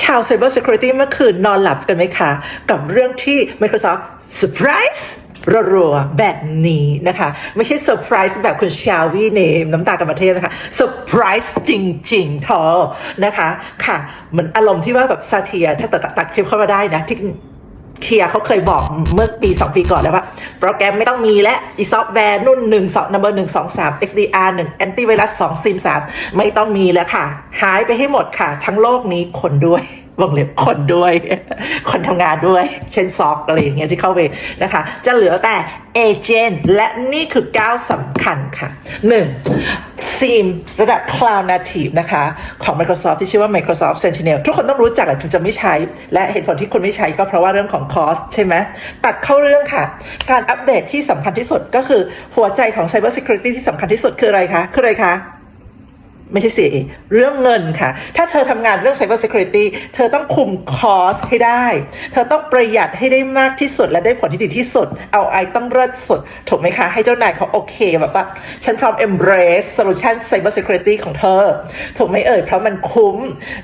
ชาว Cyber Security เมื่อคืนนอนหลับกันไหมคะ กับเรื่องที่ Microsoft Surprise รัวๆแบบนี้นะคะ ไม่ใช่เซอร์ไพรส์แบบคุณชาวีเนมน้ำตากรระเทศนะคะเซอร์ไพรส์จริง ๆทอนะคะ ค่ะ เหมือนอารมณ์ที่ว่าแบบซาเทียถ้าตัดตัดคลิปเข้ามาได้นะที่ เคียร์เขาเคยบอกเมื่อปี 2 ปีก่อนแล้วว่าโปรแกรมไม่ต้องมีและอีซอฟต์แวร์นุ่น1 2 number 1 2 3 XDR 1 antivirus 2 SIM 3ไม่ต้องมีแล้วค่ะ หายไปให้หมดค่ะ ทั้งโลกนี้คนด้วย วงเล็บคนด้วย คนทำงานด้วย เช่นซอกอะไรอย่างเงี้ยที่เข้าไปนะคะ จะเหลือแต่เอเจนต์และนี่คือก้าวสำคัญค่ะ 1. SIM ระดับ Cloud Native นะคะ ของ Microsoft ที่ชื่อว่า Microsoft Sentinel ทุกคนต้องรู้จักแหละถึงจะไม่ใช้ และเหตุผลที่คุณไม่ใช้ก็เพราะว่าเรื่องของ cost ใช่ไหมตัดเข้าเรื่องค่ะ การอัปเดตที่สำคัญที่สุดก็คือหัวใจของ Cyber Security ที่สำคัญที่สุดคืออะไรคะ คืออะไรคะ ไม่ใช่ CA เรื่องเงินค่ะ ถ้าเธอทำงานเรื่อง Cyber Security เธอต้องคุมคอสให้ได้ เธอต้องประหยัดให้ได้มากที่สุด และได้ผลที่ดีที่สุด เอาไอต้องเลิศสุด ถูกไหมคะ ให้เจ้านายเขาโอเคแบบว่า ฉันพร้อม embrace solution Cyber Security ของเธอ ถูกไหมเอ่ย เพราะมันคุ้ม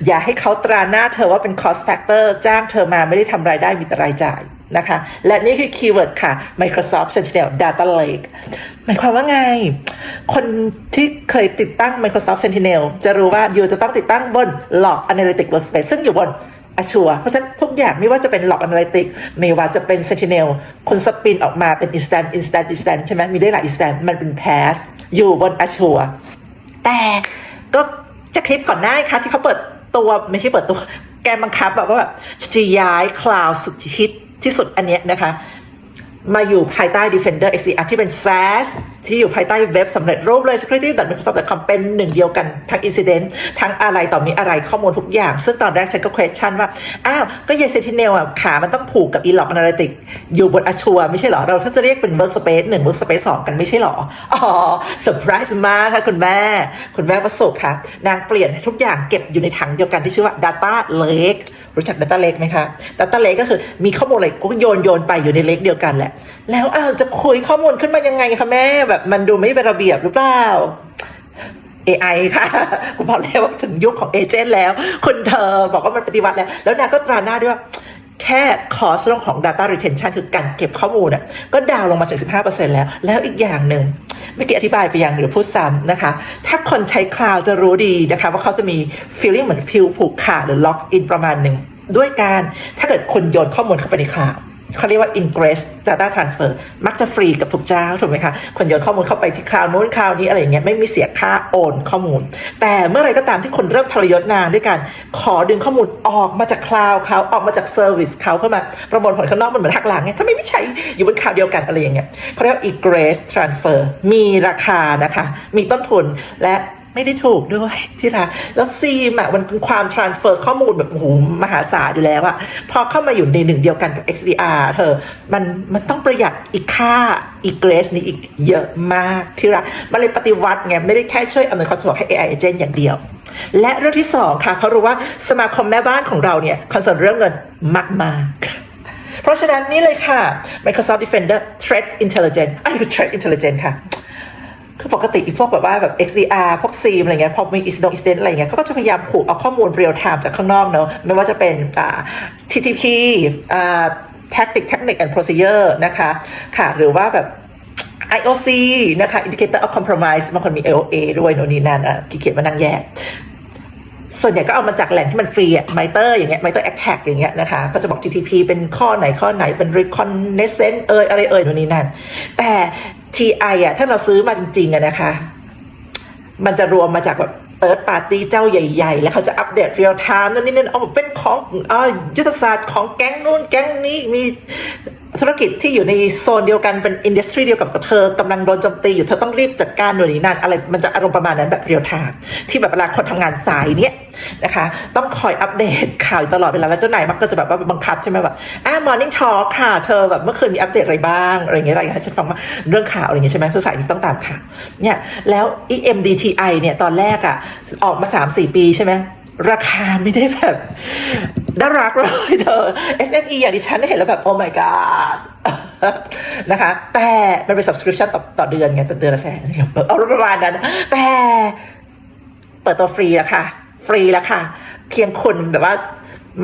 อย่าให้เขาตราหน้าเธอว่าเป็น cost factor จ้างเธอมาไม่ได้ทำรายได้มีแต่รายจ่าย นะคะ และนี่คือคีย์เวิร์ดค่ะ Microsoft Sentinel Data Lake หมายความว่าไง คนที่เคยติดตั้ง Microsoft Sentinel จะรู้ว่าอยู่จะต้องติดตั้งบน Log Analytics Workspace ซึ่งอยู่บน Azure เพราะฉะนั้นทุกอย่างไม่ว่าจะเป็น Log Analytics ไม่ว่าจะเป็น Sentinel คุณสปินออกมาเป็น instant instant instant ใช่ไหมมีได้หลาย instant มันเป็น pass อยู่บน Azure แต่ก็จะคลิปก่อนหน้าค่ะที่เขาเปิดตัวไม่ใช่เปิดตัวแกบังคับแบบว่าแบบจะย้ายคลาวสุดฮิต ที่สุดอันเนี้ยนะคะ มาอยู่ภายใต้ Defender XDR ที่เป็น SaaS ที่อยู่ภายใต้เว็บสำเร็จรูปเลย security.microsoft.com เป็นหนึ่งเดียวกันทั้ง incident ทั้งอะไรต่อมีอะไรข้อมูลทุกอย่าง ซึ่งตอนแรกฉันก็ question ว่า อ้าว ก็ยาย Sentinel อะขามันต้องผูกกับ e-log analytics อยู่บน Azure ไม่ใช่เหรอ เราถ้าจะเรียกเป็น workspace 1 workspace 2 กันไม่ใช่เหรอ อ๋อ surprise มากค่ะคุณแม่ คุณแม่ประสบค่ะ นางเปลี่ยนทุกอย่างเก็บอยู่ในถังเดียวกันที่ชื่อว่า data lake รู้จัก Data Lake ไหมคะ Data Lake ก็คือมีข้อมูลอะไรก็โยนโยนไปอยู่ในเลกเดียวกันแหละ แล้วอ้าวจะคุยข้อมูลขึ้นมายังไงคะแม่แบบมันดูไม่เป็นระเบียบหรือเปล่า AI ค่ะคุณบอกแล้วว่าถึงยุคของเอเจนต์แล้ว คุณเธอบอกว่ามันปฏิวัติแล้ว แล้วนางก็ตราหน้าด้วยว่าแค่คอสเรื่องของ Data Retention คือการเก็บข้อมูลน่ะก็ดาวลงมาถึง 15%แล้ว แล้วอีกอย่างหนึ่งเมื่อกี้อธิบายไปอย่างหรือพูดซ้ำนะคะ ถ้าคนใช้คลาวจะรู้ดีนะคะ ว่าเขาจะมี feeling เหมือนฟิลผูกขาดหรือ lock in ประมาณหนึ่งด้วยการถ้าเกิดคนโยนข้อมูลเข้าไปในคลาว เขาเรียกว่า ingress data transfer มักจะฟรีกับทุกเจ้าถูกไหมคะคนโยนข้อมูลเข้าไปที่คลาวนู้นคลาวนี้อะไรอย่างเงี้ยไม่มีเสียค่าโอนข้อมูล แต่เมื่อไรก็ตามที่คนเริ่มทรยศนางด้วยการขอดึงข้อมูลออกมาจากคลาวเขาออกมาจากเซอร์วิสเขาเพื่อมาประมวลผลข้างนอกมันเหมือนหักหลังไงถ้าไม่ไม่ใช้อยู่บนคลาวเดียวกันอะไรอย่างเงี้ยเขาเรียกว่า ingress transfer มีราคานะคะ มีต้นทุนและ ไม่ได้ถูกด้วยที่รักแล้วซีมอะมันเป็นความ transfer ข้อมูลแบบโอ้โหมหาศาลอยู่แล้วอะพอเข้ามาอยู่ในหนึ่งเดียวกันกับ XDR เธอ มันมันต้องประหยัดอีกค่าอีกเกรสนี้อีกเยอะมากที่รักมันเลยปฏิวัติไงไม่ได้แค่ช่วยอำนวยความสะดวกให้ AI agent อย่างเดียว และเรื่องที่สองค่ะเขารู้ว่าสมาคมแม่บ้านของเราเนี่ยคอนเซิร์นเรื่องเงินมากๆเพราะฉะนั้นนี่เลยค่ะ Microsoft Defender Threat Intelligence อันนี้คือ Threat Intelligence ค่ะ คือปกติพวกแบบว่าแบบ XDR พวก SIEM อะไรเงี้ยพอมี incident incident อะไรเงี้ยเขาก็จะพยายามผูกเอาข้อมูล real time จากข้างนอกเนอะไม่ว่าจะเป็นอ่า TTP อ่า tactic technique and procedure นะคะค่ะหรือว่าแบบ IOC นะคะ indicator of compromise บางคนมี AOA ด้วยโน่นนี่นั่นอะขี้เกียจมานั่งแยกส่วนใหญ่ก็เอามาจากแหล่งที่มันฟรีอะไมเตอร์อย่างเงี้ยไมเตอร์แอคแท็กอย่างเงี้ยนะคะ ก็จะบอก TTP เป็นข้อไหนข้อไหนเป็น reconnaissance เอยอะไรเอ่ยโน่นนี่นั่น แต่ TI อะถ้าเราซื้อมาจริงๆอะนะคะ มันจะรวมมาจากแบบเติร์ดปาร์ตี้เจ้าใหญ่ๆ แล้วเขาจะอัปเดตเรียลไทม์นั่นนี่นั่นเอาเป็นของอยุทธศาสตร์ของแก๊งนู่นแก๊งนี้มี ธุรกิจที่อยู่ในโซนเดียวกันเป็นอินดัสทรีเดียวกับเธอกำลังโดนโจมตีอยู่เธอต้องรีบจัดการหน่วยนี้นั่นอะไรมันจะอารมณ์ประมาณนั้นแบบเรียลไทม์ที่แบบเวลาคนทำงานสายเนี้ยนะคะ ต้องคอยอัปเดตข่าวตลอดเวลาแล้วเจ้านายมักก็จะแบบว่าบังคับใช่ไหมแบบอ่ามอร์นิ่งทอล์ค่ะเธอแบบเมื่อคืนมีอัปเดตอะไรบ้างอะไรเงี้ยอะไรอย่างเงี้ยให้ฉันฟังว่าเรื่องข่าวอะไรเงี้ยใช่ไหมคือสายนี้ต้องตามข่าวเนี่ยแล้ว EMDTI เนี่ยตอนแรกอะออกมาสามสี่ปีใช่ไหมราคาไม่ได้แบบ น่ารักเลยเธอ SME อย่างดิฉันเห็นแล้วแบบ oh my god นะคะ แต่มันเป็น subscription ต่อต่อเดือนไงต่อเดือนละแสนเอาประมาณนั้น แต่เปิดตัวฟรีแล้วค่ะ ฟรีแล้วค่ะ เพียงคุณแบบว่า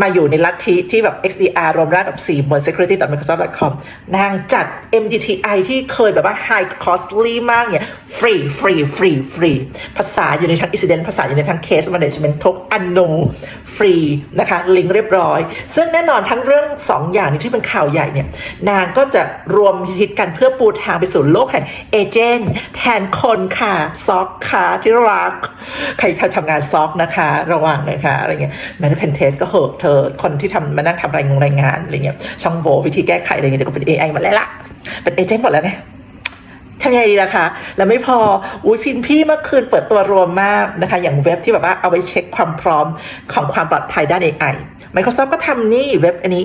มาอยู่ในลัทธิที่แบบ XDR รวมระดับ4บน security.microsoft.com นางจัด MDTI ที่เคยแบบว่า high costly มากเนี่ยฟรีฟรีฟรีฟรีภาษาอยู่ในทั้ง incident ภาษาอยู่ในทั้ง case management ทุกอนูฟรีนะคะ ลิงก์เรียบร้อย ซึ่งแน่นอนทั้งเรื่อง 2 อย่างนี้ที่เป็นข่าวใหญ่เนี่ย นางก็จะรวมฮิตกันเพื่อปูทางไปสู่โลกแห่งเอเจนต์แทนคนค่ะซอกค่ะที่รักใครทำงานซอกนะคะ ระวังนะคะอะไรเงี้ยแม้แต่เพนเทสก็เหอะธอคนที่ทำมานั่งทำรายงานรายงานอะไรเงี้ยช่องโหว่วิธีแก้ไขอะไรเงี้ยเดี๋ยวก็เป็น AI หมดแล้วล่ะ เป็นเอเจนต์หมดแล้วไงทำยังไงดีล่ะคะ แล้วไม่พอ อุ้ยพินพี่เมื่อคืนเปิดตัวรวมมากนะคะ อย่างเว็บที่แบบว่าเอาไว้เช็คความพร้อมของความปลอดภัยด้าน AI Microsoft ก็ทำนี่เว็บอันนี้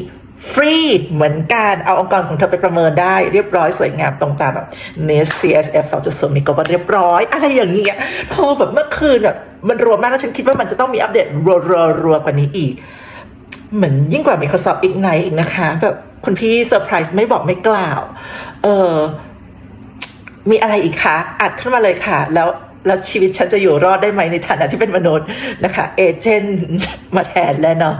ฟรีเหมือนกันเอาองค์กรของเธอไปประเมินได้เรียบร้อยสวยงามตรงตามแบบ NIST CSF 2.0มีก็ว่าเรียบร้อย อะไรอย่างเงี้ยโทรแบบเมื่อคืนแบบมันรวมมากแล้วฉันคิดว่ามันจะต้องมีอัปเดตรัวๆๆกว่านี้อีก เหมือนยิ่งกว่า Microsoft Ignite อีกนะคะ แบบคุณพี่เซอร์ไพรส์ไม่บอกไม่กล่าว เออมีอะไรอีกคะ อัดขึ้นมาเลยค่ะ แล้วแล้วชีวิตฉันจะอยู่รอดได้ไหมในฐานะที่เป็นมนุษย์นะคะ เอเจนต์มาแทนแน่นอน